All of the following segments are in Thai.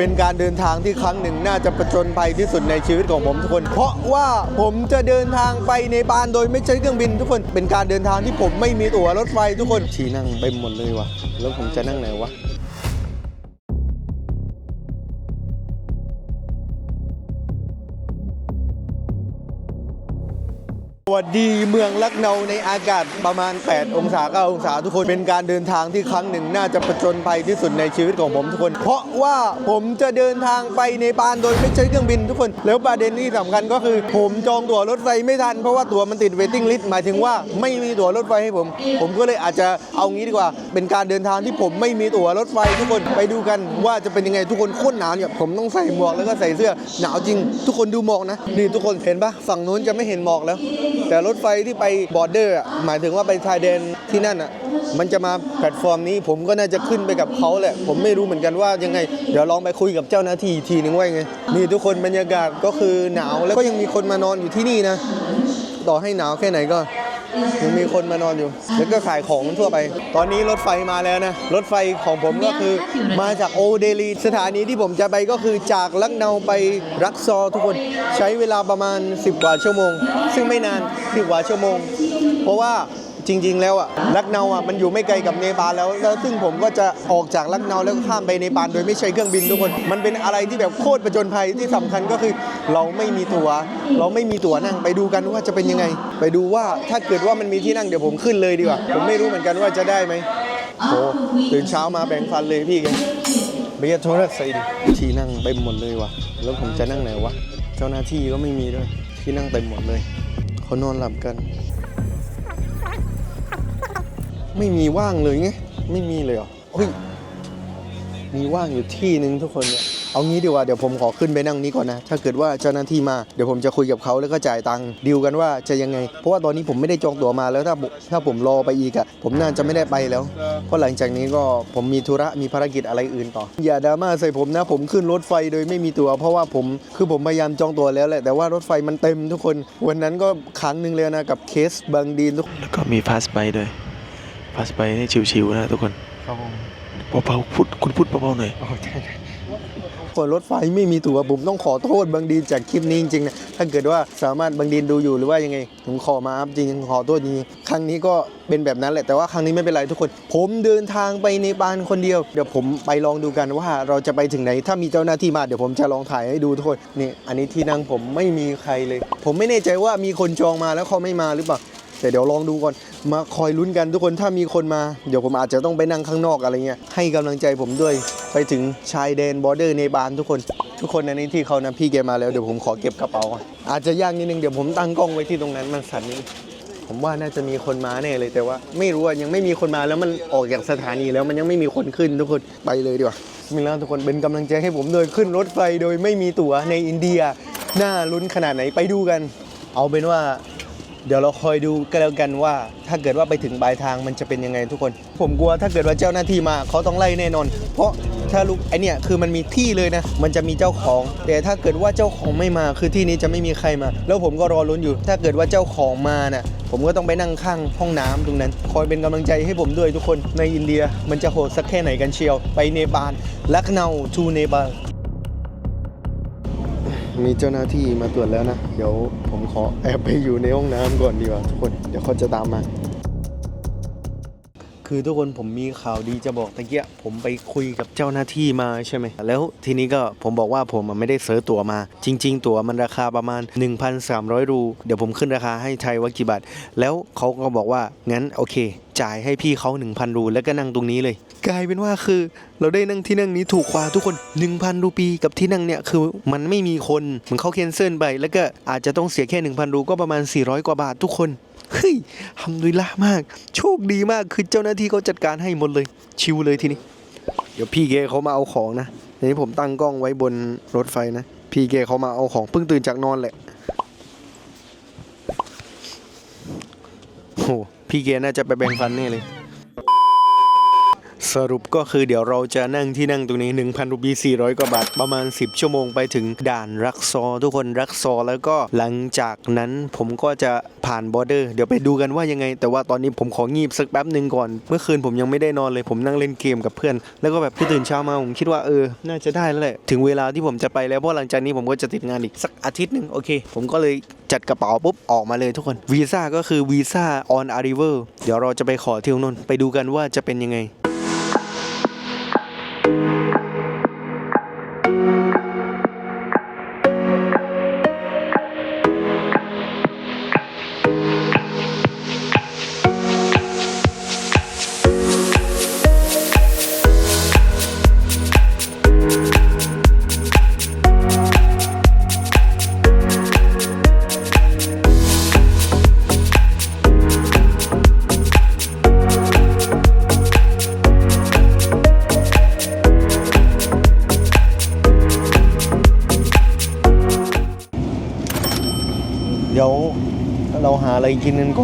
เป็นการเดินทางที่ครั้งหนึ่งน่าจะประจนภัยที่สุดในชีวิตของผมทุกคน เพราะว่าผมจะเดินทางไปในบานโดยไม่ใช้เครื่องบินทุกคน เป็นการเดินทางที่ผมไม่มีตั๋วรถไฟทุกคนฉี่นั่งไปหมดเลยวะแล้วผมจะนั่งไหนวะ วัสดีเมืองลักเนาในอากาศประมาณ 8 องศา9องศาทุกคนเป็นการเดินทางที่ครั้งหนึ่งน่าจะประจนภัยที่สุดในชีวิตของผมทุกคน เพราะว่าผมจะเดินทางไปในบานโดยไม่ใช้เครื่องบินทุกคน แล้วประเด็นที่สำคัญก็คือ ผมจองตั๋วรถไฟไม่ทันเพราะว่าตั๋วมันติดเวทติ้งลิสต์หมายถึงว่าไม่มีตั๋วรถไฟให้ผม ผมก็เลยอาจจะเอางี้ดีกว่า เป็นการเดินทางที่ผมไม่มีตั๋วรถไฟทุกคนไปดูกันว่าจะเป็นยังไงทุกคนโคตรหนาวเนี่ยผมต้องใส่หมวกแล้วก็ใส่เสื้อหนาวจริง ทุกคนดูหมอกนะนี่ทุกคนเห็นปะฝั่งนู้นจะไม่เห็นหมอกแล้วแต่รถไฟที่ไปบอร์เดอร์อะหมายถึงว่าไปชายแดนที่นั่นอะมันจะมาแพลตฟอร์มนี้ผมก็น่าจะขึ้นไปกับเขาแหละ ผมไม่รู้เหมือนกันว่ายังไง เดี๋ยวลองไปคุยกับเจ้าหน้าที่อีกทีนึงว่าไงนี่ทุกคนบรรยากาศก็คือหนาวแล้วก็ยังมีคนมานอนอยู่ที่นี่นะ ต่อให้หนาวแค่ไหนก็ ยังมีคนมานอนอยู่ แล้วก็ขายของทั่วไป ตอนนี้รถไฟมาแล้วนะ รถไฟของผมก็คือมาจากโอเดลี สถานีที่ผมจะไปก็คือจากลักเนาไปรักซอร์ทุกคนใช้เวลาประมาณ 10 กว่าชั่วโมง ซึ่งไม่นาน 10 กว่าชั่วโมง เพราะว่า จริง ๆ แล้วอะลักเนาอะมันอยู่ไม่ไกลกับเนปาลแล้วแล้วซึ่งผมก็จะออกจากลักเนาแล้วก็ข้ามไปเนปาลโดยไม่ใช้เครื่องบินทุกคน มันเป็นอะไรที่แบบโคตรประจนภัยที่สำคัญก็คือ เราไม่มีตัว๋ว เราไม่มีตั๋วนั่งไปดูกันว่าจะเป็นยังไง ไปดูว่าถ้าเกิดว่ามันมีที่นั่งเดี๋ยวผมขึ้นเลยดีกว่าผมไม่รู้เหมือนกันว่าจะได้ไหมโอ้ตื่นเช้ามาแบ่งฟันเลยพี่แกเบียร์โทรศัพท์ใส่ดิที่นั่งเต็มหมดเลยว่ะแล้วผมจะนั่งไหนวะเจ้าหน้าที่ก็ไม่มีด้วยที่นั่งเต็มหมดเลยเขานอนหลับกัน ไม่มีว่างเลยไงไม่มีเลยเหรอเฮ้ยมีว่างอยู่ที่หนึ่งทุกคนเนี่ยเอางี้ดีกว่าเดี๋ยวผมขอขึ้นไปนั่งนี้ก่อนนะ ถ้าเกิดว่าเจ้าหน้าที่มาเดี๋ยวผมจะคุยกับเขาแล้วก็จ่ายตังค์ดีลกันว่าจะยังไง เพราะว่าตอนนี้ผมไม่ได้จองตั๋วมาแล้วถ้าถ้าผมรอไปอีกอะผมน่าจะไม่ได้ไปแล้ว เพราะหลังจากนี้ก็ผมมีธุระมีภารกิจอะไรอื่นต่อ อย่าดราม่าใส่ผมนะ ผมขึ้นรถไฟโดยไม่มีตั๋วเพราะว่าผมคือผมพยายามจองตั๋วแล้วแหละแต่ว่ารถไฟมันเต็มทุกคน วันนั้นก็ครั้งหนึ่งเลยนะกับเคสบางดีนแล้วก็มีพาสไปด้วย พาสไปนี่ชิวๆนะทุกคนคนเบาๆพูดคุณพูดเบาๆหน่อยคนรถไฟไม่มีตั๋วผมต้องขอโทษบางดีนจากคลิปนี้จริงๆนะถ้าเกิดว่าสามารถบางดีนดูอยู่หรือว่ายังไง ผมขอมาอัพจริงๆขอโทษจริงๆครั้งนี้ก็เป็นแบบนั้นแหละแต่ว่าครั้งนี้ไม่เป็นไรทุกคน ผมเดินทางไปในปานคนเดียว เดี๋ยวผมไปลองดูกันว่าเราจะไปถึงไหน ถ้ามีเจ้าหน้าที่มาเดี๋ยวผมจะลองถ่ายให้ดูทุกคนนี่อันนี้ที่นั่งผมไม่มีใครเลย ผมไม่แน่ใจว่ามีคนจองมาแล้วเขาไม่มาหรือเปล่า แต่เดี๋ยวลองดูก่อน มาคอยลุ้นกันทุกคนถ้ามีคนมา เดี๋ยวผมอาจจะต้องไปนั่งข้างนอกอะไรเงี้ยให้กำลังใจผมด้วยไปถึงชายแดนบอร์เดอร์เนปาลทุกคน ทุกคนในนี้ที่เขานะพี่แกมาแล้วเดี๋ยวผมขอเก็บกระเป๋าอาจจะยากนิดนึงเดี๋ยวผมตั้งกล้องไว้ที่ตรงนั้นมันสั่นนิดผมว่าน่าจะมีคนมาแน่เลยแต่ว่า ไม่รู้อะยังไม่มีคนมาแล้วมันออกจากสถานีแล้วมันยังไม่มีคนขึ้นทุกคนไปเลยดีกว่ามีแล้วทุกคนเป็นกำลังใจให้ผมโดยขึ้นรถไฟโดยไม่มีตั๋วในอินเดียน่าลุ้นขนาดไหนไปดูกัน เอาเป็นว่า เดี๋ยวเราคอยดูกันแล้วกันว่า ถ้าเกิดว่าไปถึงปลายทางมันจะเป็นยังไงทุกคน ผมกลัวถ้าเกิดว่าเจ้าหน้าที่มาเขาต้องไล่แน่นอน เพราะถ้าลูกไอเนี่ยคือมันมีที่เลยนะ มันจะมีเจ้าของ แต่ถ้าเกิดว่าเจ้าของไม่มาคือที่นี้จะไม่มีใครมา แล้วผมก็รอลุ้นอยู่ ถ้าเกิดว่าเจ้าของมาน่ะผมก็ต้องไปนั่งข้างห้องน้ำตรงนั้น คอยเป็นกำลังใจให้ผมด้วยทุกคนในอินเดีย มันจะโหดสักแค่ไหนกันเชียว ไปเนปาลลักเนาทูเนปาล มีเจ้าหน้าที่มาตรวจแล้วนะ เดี๋ยวผมขอแอบไปอยู่ในห้องน้ำก่อนดีกว่าทุกคน เดี๋ยวเขาจะตามมา คือทุกคนผมมีข่าวดีจะบอกตะเกียผมไปคุยกับเจ้าหน้าที่มาใช่ไหม แล้วทีนี้ก็ผมบอกว่าผมไม่ได้เสิร์ชตั๋วมา จริง ๆ ตั๋วมันราคาประมาณ 1,300 รู เดี๋ยวผมขึ้นราคาให้ไทยว่ากี่บาท แล้วเขาก็บอกว่างั้นโอเค จ่ายให้พี่เขา1,000 รูแล้วก็นั่งตรงนี้เลย กลายเป็นว่าคือเราได้นั่งที่นั่งนี้ถูกกว่าทุกคน 1,000 รูปีกับที่นั่งเนี่ยคือมันไม่มีคนเหมันเขาเคนเซิลไป แล้วก็อาจจะต้องเสียแค่ 1,000 รูก็ประมาณ 400 กว่าบาททุกคนเฮ้ยทำดุลละมาก โชคดีมากคือเจ้าหน้าที่เขาจัดการให้หมดเลย ชิวเลยทีนี้ เดี๋ยวพี่เกเขามาเอาของนะทีนี้ผมตั้งกล้องไว้บนรถไฟนะ พี่เกเขามาเอาของเพิ่งตื่นจากนอนแหละโห พี่เกน่าจะไปแบ่งฟันนี่เลย สรุปก็คือเดี๋ยวเราจะนั่งที่นั่งตรงนี้ 1,000รูปี400 กว่าบาท ประมาณ 10 ชั่วโมงไปถึงด่านรักซอ ทุกคนรักซอ แล้วก็หลังจากนั้นผมก็จะผ่านบอร์เดอร์เดี๋ยวไปดูกันว่ายังไง แต่ว่าตอนนี้ผมของีบสักแป๊บหนึ่งก่อน เมื่อคืนผมยังไม่ได้นอนเลยผมนั่งเล่นเกมกับเพื่อน แล้วก็แบบที่ตื่นเช้ามาผมคิดว่าเออ น่าจะได้แล้วแหละถึงเวลาที่ผมจะไปแล้วเพราะหลังจากนี้ผมก็จะติดงานอีกสักอาทิตย์หนึ่งโอเค ผมก็เลยจัดกระเป๋าปุ๊บออกมาเลยทุกคนวีซ่าก็คือวีซ่า on arrival เดี๋ยวเราจะไปขอที่ตรงนนไปดูกันว่าจะเป็นยังไง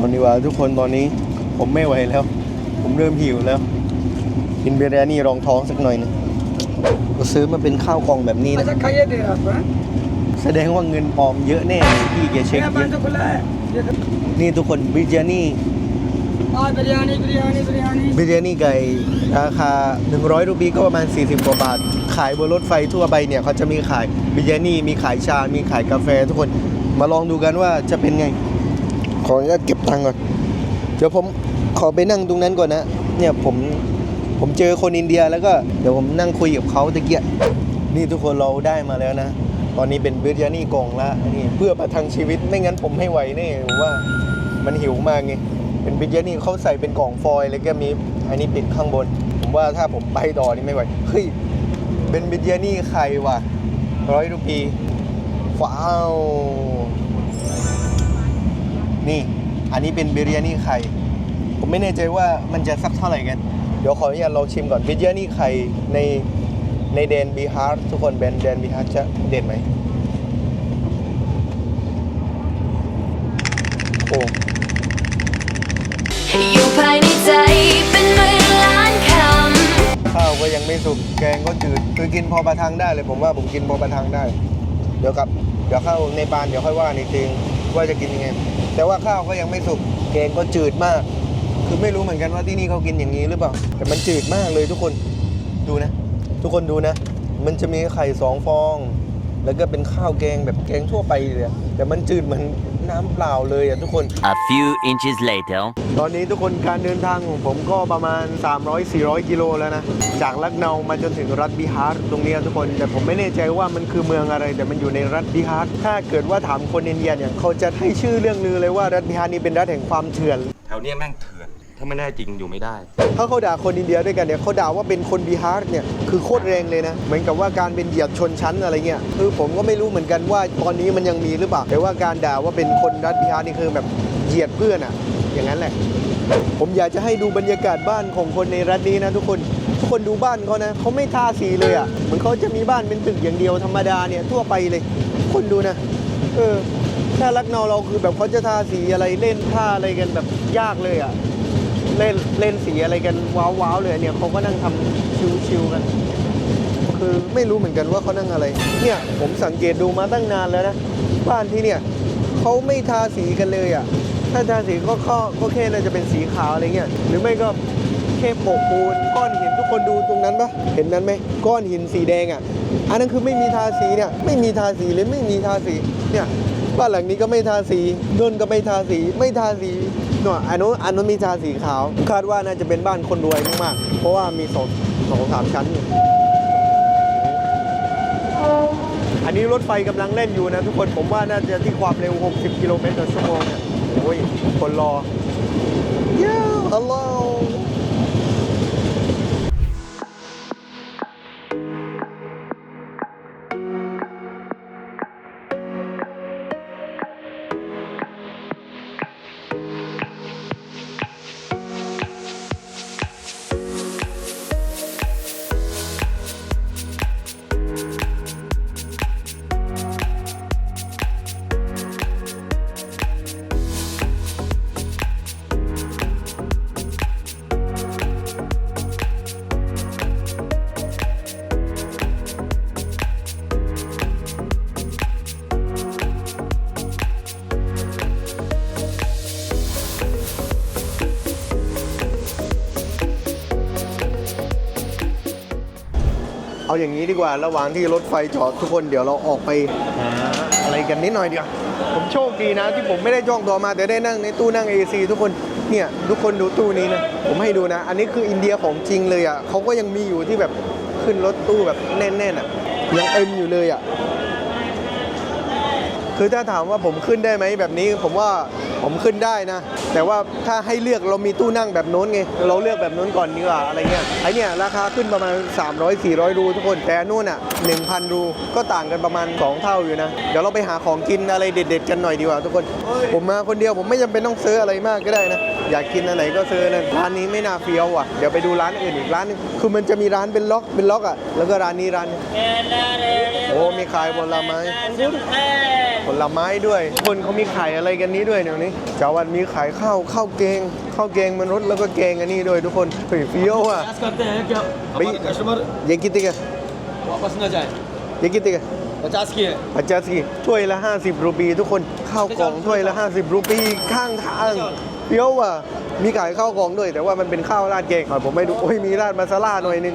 อนดีกว่าทุกคนตอนนี้ผมไม่ไหวแล้ว ผมเริ่มหิวแล้ว กินเบียรนี่รองท้องสักหน่อยนึงก็ซื้อมาเป็นข้าวกล่องแบบนี้นะแสดงว่าเงินออมเยอะแน่พี่แกเช็คเยอะนี่ทุกคนบิจานี่บิจานี่บิจานี่ไก่ราคา 100 รูปีก็ประมาณ 40 กว่าบาท ขายบนรถไฟทั่วไปเนี่ยเขาจะมีขายบิจานี่มีขายชา มีขายกาแฟทุกคนมาลองดูกันว่าจะเป็นไง ออนุญาตเก็บตังค์ก่อน เดี๋ยวผมขอไปนั่งตรงนั้นก่อนนะ เนี่ยผมผมเจอคนอินเดียแล้วก็เดี๋ยวผมนั่งคุยกับเขาตะเกียนี่ทุกคนเราได้มาแล้วนะ ตอนนี้เป็นบิรยานี่กล่องละนี่เพื่อประทังชีวิตไม่งั้นผมไม่ไหวแน่ผมว่ามันหิวมากไงเป็นบิรยานี่เขาใส่เป็นกล่องฟอยล์แล้วก็มีอันนี้ปิดข้างบน ผมว่าถ้าผมไปต่อนี่ไม่ไหวเฮ้ยเป็นบิรยานี่ไข่ว่ะร้อยรูปีว้าว นี่อันนี้เป็นบิรยานี่ไข่ ผมไม่แน่ใจว่ามันจะสักเท่าไหร่กัน เดี๋ยวขออนุญาตเราชิมก่อนบิรยานี่ไข่ในในแดนบิฮาร์ทุกคนแดนแดนบิฮาร์จะเด่นไหมโอ้อยู่ภายในใจเป็นหมื่นล้านคข้าวก็ยังไม่สุกแกงก็จืดคือกินพอประทังได้เลยผมว่าผมกินพอประทังได้ เดี๋ยวกลับเดี๋ยวเข้าในปานเดี๋ยวค่อยว่าในจริงว่าจะกินยังไง แต่ว่าข้าวก็ยังไม่สุกแกงก็จืดมาก คือไม่รู้เหมือนกันว่าที่นี่เขากินอย่างนี้หรือเปล่า แต่มันจืดมากเลยทุกคนดูนะ ทุกคนดูนะ มันจะมีไข่สองฟอง แล้วก็เป็นข้าวแกงแบบแกงทั่วไปเลยแต่มันจืดเหมือนน้ำเปล่าเลยอะทุกคน A few inches later. ตอนนี้ทุกคนการเดินทางของผมก็ประมาณ 300-400 กิโลแล้วนะ จากลักเนามาจนถึงรัฐบิฮาร์ตรงเนี้ยทุกคนแต่ผมไม่แน่ใจว่ามันคือเมืองอะไร แต่มันอยู่ในรัฐบิฮาร์ตถ้าเกิดว่าถามคนอินเดียเนี่ยเขาจะให้ชื่อเรื่องลือเลยว่ารัฐบิฮาร์ตนี่เป็นรัฐแห่งความเถื่อน แถวเนี้ยแม่งเถื่อน ถ้าไม่แน่จริงอยู่ไม่ได้ ถ้าเขาด่าคนอินเดียด้วยกันเนี่ยเขาด่าว่าเป็นคนบิฮาร์เนี่ยคือโคตรแรงเลยนะ เหมือนกับว่าการเป็นเหยียดชนชั้นอะไรเงี้ยคือผมก็ไม่รู้เหมือนกันว่าตอนนี้มันยังมีหรือเปล่าแต่ว่าการด่าว่าเป็นคนรัฐบิฮาร์นี่คือแบบเหยียดเพื่อนอะ อย่างนั้นแหละ ผมอยากจะให้ดูบรรยากาศบ้านของคนในรัฐนี้นะทุกคนทุกคนดูบ้านเขานะเขาไม่ทาสีเลยอะเหมือนเขาจะมีบ้านเป็นตึกอย่างเดียวธรรมดาเนี่ยทั่วไปเลย คนดูนะ เออถ้ารักเนาเราคือแบบเขาจะทาสีอะไรเล่นท่าอะไรกันแบบยากเลยอะเล่นเล่นสีอะไรกันว้าวๆเลยเนี่ยเขาก็นั่งทำชิวๆกันคือไม่รู้เหมือนกันว่าเขานั่งอะไร เนี่ยผมสังเกตดูมาตั้งนานแล้วนะ บ้านที่เนี่ยเขาไม่ทาสีกันเลยอะ ถ้าทาสีก็ก็ก็แค่น่าจะเป็นสีขาวอะไรเงี้ยหรือไม่ก็แค่โปะปูนก้อนหินทุกคนดูตรงนั้นปะเห็นนั้นไหมก้อนหินสีแดงอะอันนั้นคือไม่มีทาสีเนี่ยไม่มีทาสีเลยไม่มีทาสีเนี่ยบ้านหลังนี้ก็ไม่ทาสีนนก็ไม่ทาสีไม่ทาสีเนาะอันนู้นอันนู้นมีทาสีขาวคาดว่าน่าจะเป็นบ้านคนรวยมากๆเพราะว่ามีสองสองสามชั้นอยู่อันนี้รถไฟกำลังเล่นอยู่นะทุกคนผมว่าน่าจะที่ความเร็ว 60 กิโลเมตรต่อชั่วโมงเนี่ย คนรอเย้ฮัลโเอาอย่างนี้ดีกว่าระหว่างที่รถไฟจอดทุกคนเดี๋ยวเราออกไปหาอะไรกันนิดหน่อยเดีกว่าผมโชคดีนะ ที่ผมไม่ได้จองตัวมาแต่ได้นั่งในตู้นั่ง AC ทุกคนเนี่ยทุกคนดูตู้นี้นะผมให้ดูนะ อันนี้คืออินเดียของจริงเลยอะเขาก็ยังมีอยู่ที่แบบขึ้นรถตู้แบบแน่นๆอะยังเต็มอยู่เลยอะคือถ้าถามว่าผมขึ้นได้ไหมแบบนี้ผมว่า ผมขึ้นได้นะ แต่ว่าถ้าให้เลือกเรามีตู้นั่งแบบโน้นไง เราเลือกแบบโน้นก่อนดีกว่าอะไรเงี้ยไอเนี่ยราคาขึ้นประมาณ 300 400 รูทุกคน แต่อันนู่นอะ 1,000 รูก็ต่างกันประมาณ 2 เท่าอยู่นะ เดี๋ยวเราไปหาของกินอะไรเด็ด ๆ กันหน่อยดีกว่าทุกคน ผมมาคนเดียวผมไม่จำเป็นต้องซื้ออะไรมากก็ได้นะ อยากกินอะไรก็ซื้อนะร้านนี้ไม่น่าเฟี้ยวอะ เดี๋ยวไปดูร้านอื่นอีกร้านหนึงคือมันจะมีร้านเป็นล็อกเป็นล็อกอะ แล้วก็ร้านนี้ร้านนี้โอ้มีขายผลไม้ผลไม้ด้วย คนเขามีขายอะไรกันนี้ด้วยเดี๋ยวนี้ชาววันมีขายข้าวข้าวเกงข้าวเกงมันรสแล้วก็เกงอันนี้ด้วยทุกคนเฟี้ยวอะไปยังกิติกะวับสนาใจยังกิติกะปัจจัสกีปัจจัสกีถ้วยละ 50 รูปี ทุกคนข้าวกล่องถ้วยละ 50 รูปีข้างทาง เดี๋ยวว่ะมีขายข้าวกล่องด้วย แต่ว่ามันเป็นข้าวราดแกงหน่อยผมไม่ดูโอ้ยมีราดมาซาล่าหน่อยนึง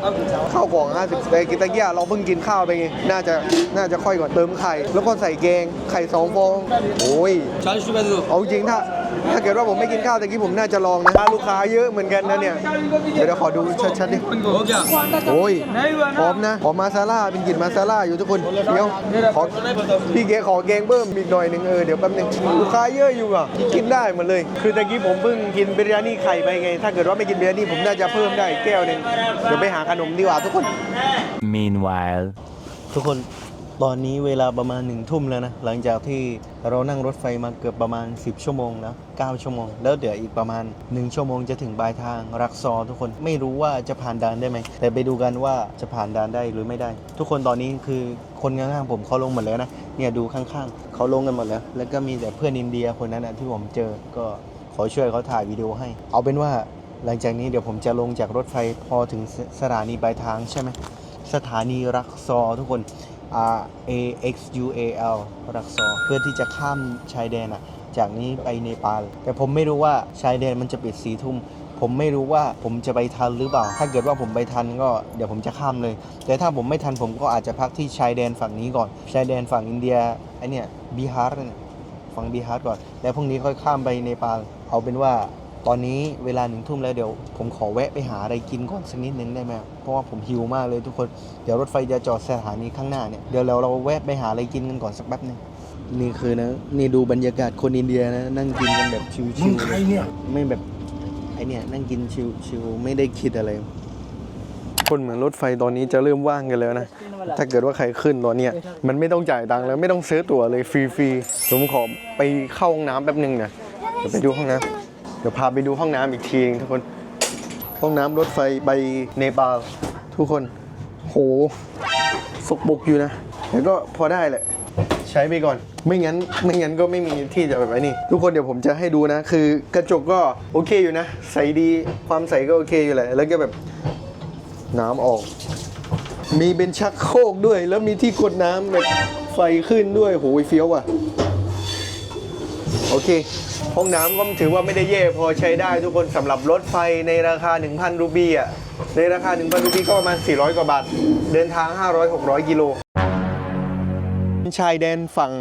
ข้าวกล่อง50แต่กินตะเกียเราเพิ่งกินข้าวไปไงน่าจะน่าจะค่อยก่อนเติมไข่ แล้วก็ใส่แกงไข่สองฟองโอ้ยเอาจริงถ้าถ้าเกิดว่าผมไม่กินข้าวตะกี้ผมน่าจะลองนะลูกค้าเยอะเหมือนกันนะเนี่ย เดี๋ยวขอดูชัดๆดิโอ้ยหอมนะหอมมาซาล่าเป็นกินมาซาล่าอยู่ทุกคนเดี๋ยวขอพี่แกขอแกงเบิ่มอีกหน่อยหนึ่งเออเดี๋ยวแป๊บนึงลูกค้าเยอะอยู่อะกินได้หมดเลย คือตะกี้ผมเพิ่งกินบิริยานี่ไข่ไปไง ถ้าเกิดว่าไม่กินบิริยานี่ผมน่าจะเพิ่มได้อีกแก้วหนึ่งเดี๋ยวไปหาขนมดีกว่าทุกคน Meanwhile. ทุกคนตอนนี้เวลาประมาณหนึ่งทุ่มแล้วนะ หลังจากที่เรานั่งรถไฟมาเกือบประมาณ 10 ชั่วโมงแล้ว9ชั่วโมง แล้วเดี๋ยวอีกประมาณ 1 ชั่วโมงจะถึงปลายทางรักซอทุกคนไม่รู้ว่าจะผ่านด่านได้ไหม แต่ไปดูกันว่าจะผ่านด่านได้หรือไม่ได้ ทุกคนตอนนี้คือคนข้างๆผมเขาลงหมดแล้วนะเนี่ยดูข้างๆเขาลงกันหมดแล้ว แล้วก็มีแต่เพื่อนอินเดียคนนั้นนะที่ผมเจอก็ ขอช่วยเขาถ่ายวิดีโอให้ เอาเป็นว่าหลังจากนี้เดี๋ยวผมจะลงจากรถไฟพอถึงสถานีปลายทางใช่ไหมสถานีรักซอทุกคน R A X U A L รักซอเพื่อที่จะข้ามชายแดนอะจากนี้ไปเนปาลแต่ผมไม่รู้ว่าชายแดนมันจะปิดสีทุ่มผมไม่รู้ว่าผมจะไปทันหรือเปล่า ถ้าเกิดว่าผมไปทันก็เดี๋ยวผมจะข้ามเลย แต่ถ้าผมไม่ทันผมก็อาจจะพักที่ชายแดนฝั่งนี้ก่อน ชายแดนฝั่งอินเดียไอเนี่ยบีฮาร์ฝั่งบีฮาร์ก่อน แล้วพรุ่งนี้ค่อยข้ามไปเนปาล เอาเป็นว่าตอนนี้เวลาหนึ่งทุ่มแล้วเดี๋ยวผมขอแวะไปหาอะไรกินก่อนสักนิดนึงได้ไหมครับเพราะว่าผมหิวมากเลยทุกคนเดี๋ยวรถไฟจะจอดสถานีข้างหน้าเนี่ยเดี๋ยวเราเราแวะไปหาอะไรกินกันก่อนสักแป๊บนึงนี่คือนะนี่ดูบรรยากาศคนอินเดียนะนั่งกินกันแบบชิวๆเลยไม่แบบไอเนี่ยนั่งกินชิวๆไม่ได้คิดอะไร คนเหมือนรถไฟตอนนี้จะเริ่มว่างกันแล้วนะ ถ้าเกิดว่าใครขึ้นตอนเนี้ยมันไม่ต้องจ่ายตังค์แล้วไม่ต้องซื้อตั๋วเลยฟรีๆผมขอไปเข้าห้องน้ำแป๊บนึงนะเดี๋ยวไปดูห้องน้ำเดี๋ยวพาไปดูห้องน้ำอีกทีนึงทุกคน ห้องน้ำรถไฟไปเนปาลทุกคน โหสกบกอยู่นะแต่ก็พอได้แหละ ใช้ไปก่อน ไม่งั้นไม่งั้นก็ไม่มีที่จะแบบไอ้นี่ทุกคนเดี๋ยวผมจะให้ดูนะ คือกระจกก็โอเคอยู่นะ ใสดีความใสก็โอเคอยู่แหละแล้วก็แบบน้ำออก มีเป็นชักโครกด้วย แล้วมีที่กดน้ำแบบไฟขึ้นด้วยโหเฟี้ยวอะ โอเค ห้องน้ำก็ถือว่าไม่ได้แย่พอใช้ได้ทุกคนสำหรับรถไฟในราคา 1,000 รูปีอะ ในราคา 1,000 รูปีก็ประมาณ 400 กว่าบาท เดินทาง 500-600 กิโล ชายแดนฝั่ง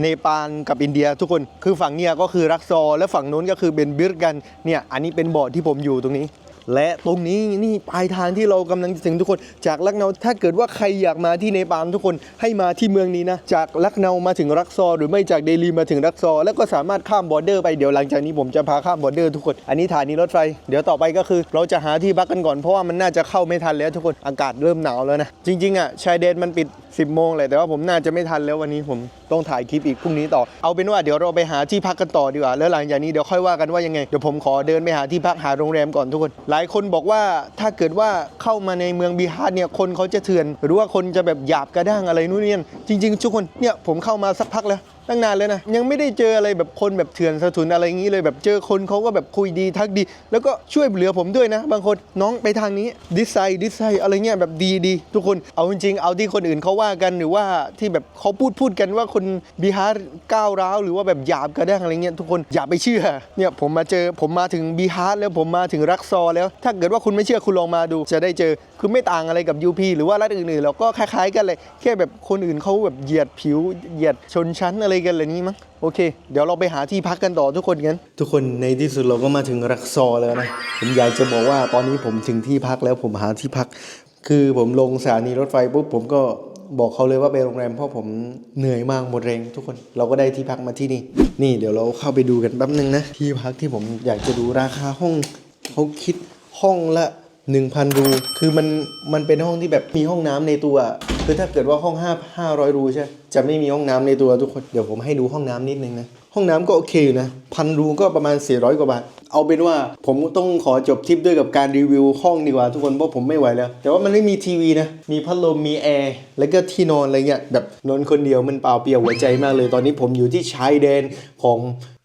เนปาลกับอินเดียทุกคน คือฝั่งเนี้ยก็คือรักซอ และฝั่งนู้นก็คือเบนบิร์กัน เนี่ย อันนี้เป็นบ่อที่ผมอยู่ตรงนี้ และตรงนี้นี่ปลายทางที่เรากำลังจะถึงทุกคน จากลักเนาถ้าเกิดว่าใครอยากมาที่เนปาลทุกคนให้มาที่เมืองนี้นะจากลักเนามาถึงรักซอ หรือไม่จากเดลีมาถึงรักซอ แล้วก็สามารถข้ามบอร์เดอร์ไปเดี๋ยวหลังจากนี้ผมจะพาข้ามบอร์เดอร์ทุกคนอันนี้ฐานีรถไฟเดี๋ยวต่อไปก็คือ เราจะหาที่พักกันก่อนเพราะว่ามันน่าจะเข้าไม่ทันแล้วทุกคนอากาศเริ่มหนาวแล้วนะจริงๆอะชายแดนมันปิด 10 โมงเลยแต่ว่าผมน่าจะไม่ทันแล้ววันนี้ผมต้องถ่ายคลิปอีกพรุ่งนี้ต่อ เอาเป็นว่าเดี๋ยวเราไปหาที่พักกันต่อดีกว่า แล้วหลังจากนี้เดี๋ยวค่อยว่ากันว่ายังไง เดี๋ยวผมขอเดินไปหาที่พักหาโรงแรมก่อนทุกคน หลายคนบอกว่าถ้าเกิดว่าเข้ามาในเมืองบีฮาร์เนี่ยคนเขาจะเถื่อน หรือว่าคนจะแบบหยาบกระด้างอะไรนู่นนี่จริง ๆ ทุกคนเนี่ยผมเข้ามาสักพักแล้ว ตั้งนานเลยนะ ยังไม่ได้เจออะไรแบบคนแบบเถื่อนสะทุนอะไรอย่างนี้เลยแบบเจอคนเขาก็แบบคุยดีทักดี แล้วก็ช่วยเหลือผมด้วยนะ บางคนน้องไปทางนี้ดิสไซดิสไซอะไรเงี้ยแบบดีดีทุกคนเอาจริงๆเอาที่คนอื่นเขาว่ากันหรือว่าที่แบบเขาพูดพูดกันว่าคนบิฮาร์ก้าวร้าวหรือว่าแบบหยาบกระด้างอะไรเงี้ยทุกคนอย่าไปเชื่อเนี่ยผมมาเจอผมมาถึงบิฮาร์แล้วผมมาถึงรักซอแล้ว ถ้าเกิดว่าคุณไม่เชื่อคุณลองมาดู จะได้เจอคือไม่ต่างอะไรกับ UP หรือว่ารัฐอื่นๆเราก็คล้ายๆกันเลยแค่แบบคนอื่นเขาแบบเหยียดผิวเหยียดชนชั้นอะไรกันอะไรนี้มั้งโอเค เดี๋ยวเราไปหาที่พักกันต่อทุกคนกันทุกคนในที่สุดเราก็มาถึงรักซอแล้วนะผมอยากจะบอกว่าตอนนี้ผมถึงที่พักแล้วผมหาที่พัก คือผมลงสถานีรถไฟปุ๊บผมก็บอกเขาเลยว่าไปโรงแรมเพราะผมเหนื่อยมากหมดแรงทุกคนเราก็ได้ที่พักมาที่นี่ นี่เดี๋ยวเราเข้าไปดูกันแป๊บนึงนะที่พักที่ผมอยากจะดูราคาห้องเขาคิดห้องละ 1,000 รู คือมันมันเป็นห้องที่แบบมีห้องน้ำในตัว คือถ้าเกิดว่าห้อง 5 500 รูใช่ จะไม่มีห้องน้ำในตัวทุกคน เดี๋ยวผมให้ดูห้องน้ำนิดนึงนะ ห้องน้ำก็โอเคอยู่นะพันรูก็ประมาณ 400 กว่าบาท เอาเป็นว่าผมต้องขอจบทริปด้วยกับการรีวิวห้องดีกว่าทุกคนเพราะผมไม่ไหวแล้ว แต่ว่ามันไม่มีทีวีนะ มีพัดลมมีแอร์แล้วก็ที่นอนอะไรเงี้ยแบบนอนคนเดียวมันเปล่าเปลี่ยวหัวใจมากเลย ตอนนี้ผมอยู่ที่ชายแดนของ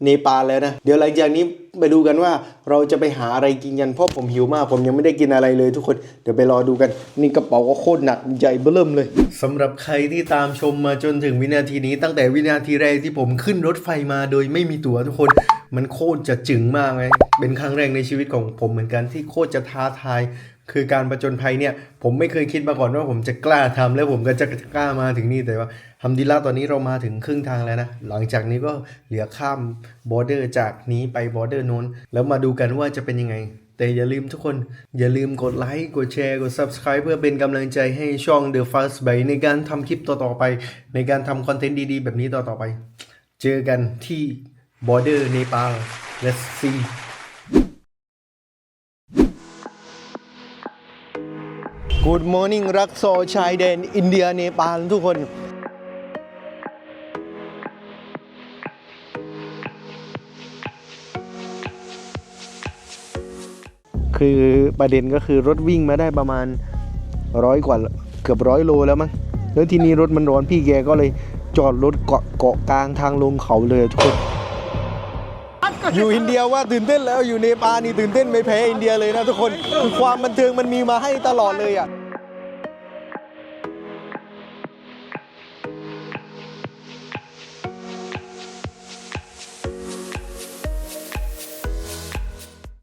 เนปาลแล้วนะเดี๋ยวหลังจากนี้ไปดูกันว่าเราจะไปหาอะไรกินกันเพราะผมหิวมาก ผมยังไม่ได้กินอะไรเลยทุกคนเดี๋ยวไปรอดูกัน นี่กระเป๋าก็โคตรหนักใหญ่เบิ่มเลยสำหรับใครที่ตามชมมาจนถึงวินาทีนี้ ตั้งแต่วินาทีแรกที่ผมขึ้นรถไฟมาโดยไม่มีตั๋วทุกคนมันโคตรจะจึงมากเลยเป็นครั้งแรกในชีวิตของผมเหมือนกันที่โคตรจะท้าทาย คือการประจนภัยเนี่ย ผมไม่เคยคิดมาก่อนว่าผมจะกล้าทำแล้วผมก็จะกล้ามาถึงนี่แต่ว่าทำดีละตอนนี้เรามาถึงครึ่งทางแล้วนะ หลังจากนี้ก็เหลือข้ามบอร์เดอร์จากนี้ไปบอร์เดอร์โน้นแล้วมาดูกันว่าจะเป็นยังไงแต่อย่าลืมทุกคน อย่าลืมกดไลค์ กดแชร์ กด Subscribe เพื่อเป็นกำลังใจให้ช่อง The Fast By ในการทำคลิปต่อ ๆ ไป ในการทำคอนเทนต์ดี ๆ แบบนี้ต่อ ๆ ไป เจอกันที่บอร์เดอร์เนปาล let's see Good morning รักโซชายแดนอินเดียเนปาลทุกคนคือประเด็นก็คือรถวิ่งมาได้ประมาณร้อยกว่าเกือบร้อยโลแล้วมั้งแล้วทีนี้รถมันร้อนพี่แกก็เลย จอดรถเกาะเกาะกลางทางลงเขาเลยทุกคน อยู่อินเดียว่าตื่นเต้นแล้วอยู่เนปาลนี่ตื่นเต้นไม่แพ้อินเดียเลยนะทุกคนคือความบันเทิงมันมีมาให้ตลอดเลยอะ